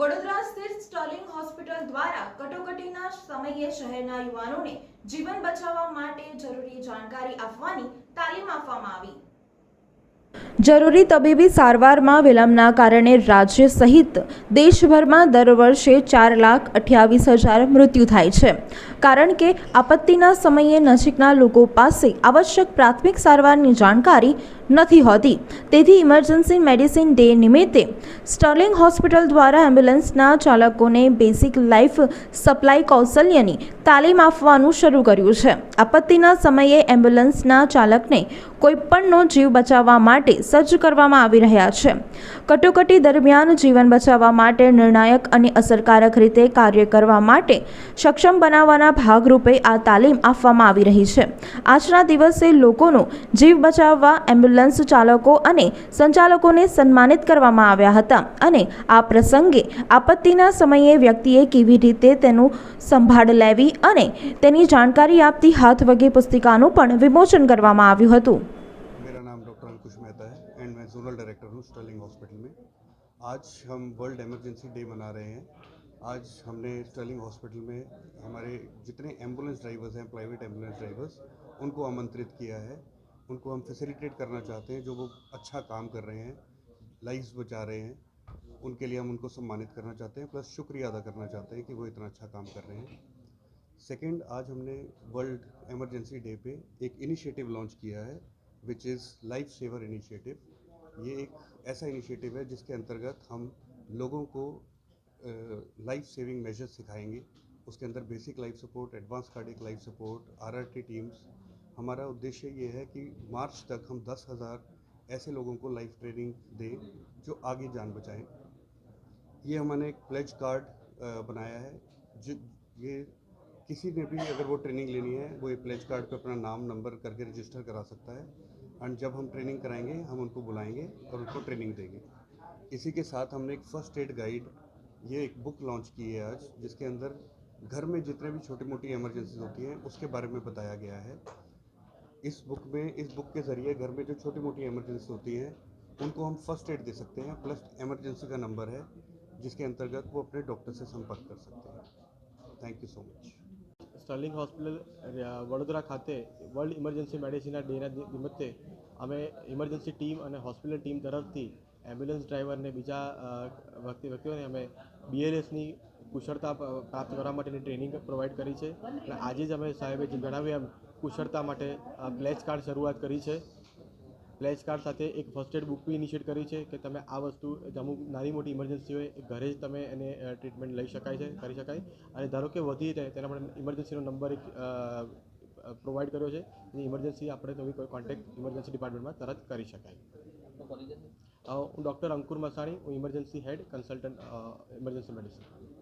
વડોદરા સ્થિત Sterling hospital દ્વારા કટોકટીના સમયે શહેરના યુવાનોને જીવન બચાવવા માટે જરૂરી જાણકારી આપવાની તાલીમ આપવામાં આવી. જરૂરી તબીબી સારવારમાં વિલંબના કારણે રાજ્ય સહિત દેશભરમાં દર વર્ષે ચાર લાખ અઠ્યાવીસ હજાર મૃત્યુ થાય છે. કારણ કે આપત્તિના સમયે નજીકના લોકો પાસે આવશ્યક પ્રાથમિક સારવારની જાણકારી નથી હોતી. તેથી ઇમરજન્સી મેડિસિન ડે નિમિત્તે સ્ટર્લિંગ હોસ્પિટલ દ્વારા એમ્બ્યુલન્સના ચાલકોને બેસિક લાઈફ સપ્લાય કૌશલ્યની તાલીમ આપવાનું શરૂ કર્યું છે. આપત્તિના સમયે એમ્બ્યુલન્સના ચાલકને કોઈપણનો જીવ બચાવવા માટે સજ્જ કરવામાં આવી રહ્યા છે. કટોકટી દરમિયાન જીવન બચાવવા માટે નિર્ણાયક અને અસરકારક રીતે કાર્ય કરવા માટે સક્ષમ બનાવવાના ભાગરૂપે આ તાલીમ આપવામાં આવી રહી છે આજના દિવસે લોકોનો જીવ બચાવવા એમ્બ્યુલન્સ ચાલકો અને સંચાલકોને સન્માનિત કરવામાં આવ્યા હતા અને આ પ્રસંગે આપત્તિના સમયે વ્યક્તિએ કેવી રીતે તેનું સંભાળ લેવી અને તેની જાણકારી આપતી હાથ વગે પુસ્તિકાનું પણ વિમોચન કરવામાં આવ્યું હતું मेरा नाम डॉक्टर अंकुश मेहता है एंड मैं जोनल डायरेक्टर हूँ स्टर्लिंग हॉस्पिटल में आज हम वर्ल्ड इमरजेंसी डे मना रहे हैं आज हमने स्टर्लिंग हॉस्पिटल में हमारे जितने एंबुलेंस ड्राइवर्स हैं प्राइवेट एंबुलेंस ड्राइवर्स उनको आमंत्रित किया है। उनको हम फैसिलिटेट करना चाहते हैं, जो वो अच्छा काम कर रहे हैं लाइफ्स बचा रहे हैं, उनके लिए हम उनको सम्मानित करना चाहते हैं प्लस शुक्रिया अदा करना चाहते हैं कि वो इतना अच्छा काम कर रहे हैं। सेकेंड आज हमने वर्ल्ड एमरजेंसी डे पे एक इनिशिएटिव लॉन्च किया है which is life saver initiative ये एक ऐसा इनिशिएटिव है जिसके अंतर्गत हम लोगों को लाइफ सेविंग मेजर्स सिखाएँगे। उसके अंदर basic life support advance cardiac life support RRT teams हमारा उद्देश्य ये है कि मार्च तक हम दस हज़ार ऐसे लोगों को लाइफ ट्रेनिंग दें जो आगे जान बचाएँ। ये हमने एक प्लेज कार्ड बनाया है। जो, ये किसी ने भी अगर वो ट्रेनिंग लेनी है, वो ये प्लेज कार्ड पे अपना नाम नंबर करके रजिस्टर करा सकता है। एंड जब हम ट्रेनिंग कराएँगे, हम उनको बुलाएँगे और उनको ट्रेनिंग देंगे। इसी के साथ हमने एक फ़र्स्ट एड गाइड ये एक बुक लॉन्च की है आज जिसके अंदर घर में जितने भी छोटी मोटी इमरजेंसी होती हैं उसके बारे में बताया गया है इस बुक में इस बुक के ज़रिए घर में जो छोटी मोटी इमरजेंसी होती हैं उनको हम फर्स्ट एड दे सकते हैं प्लस इमरजेंसी का नंबर है जिसके अंतर्गत वो अपने डॉक्टर से संपर्क कर सकते हैं thank you so much Sterling Hospital અ, વડોદરા ખાતે વર્લ્ડ ઇમરજન્સી મેડિસિનના ડેના નિ- નિમિત્તે અમે ઇમરજન્સી ટીમ અને હોસ્પિટલ ટીમ તરફથી એમ્બ્યુલન્સ ડ્રાઈવરને બીજા વ્યક્તિ, વ્યક્તિઓને અમે બીએલએસની કુશળતા પ્રાપ્ત કરવા માટેની ટ્રેનિંગ પ્રોવાઈડ કરી છે. અને આજે જ અમે સાહેબે જણાવ્યું એમ, કુશળતા માટે પ્લેચ કાર્ડ શરૂઆત કરી છે. પ્લેચ કાર્ડ સાથે એક ફર્સ્ટ એડ બુક બી ઇનિશિએટ કરી છે કે તમે આ વસ્તુ અમુક નાની મોટી ઇમરજન્સી હોય ઘરે જ તમે એને ટ્રીટમેન્ટ લઈ શકાય છે, કરી શકાય. અને ધારો કે વધી જાય, તેના માટે ઇમરજન્સીનો નંબર એક પ્રોવાઈડ કર્યો છે. ઇમરજન્સી આપણે તો કોઈ કોન્ટેક્ટ ઇમરજન્સી ડિપાર્ટમેન્ટમાં તરત કરી શકાય. Doctor Ankur Masani emergency head consultant emergency medicine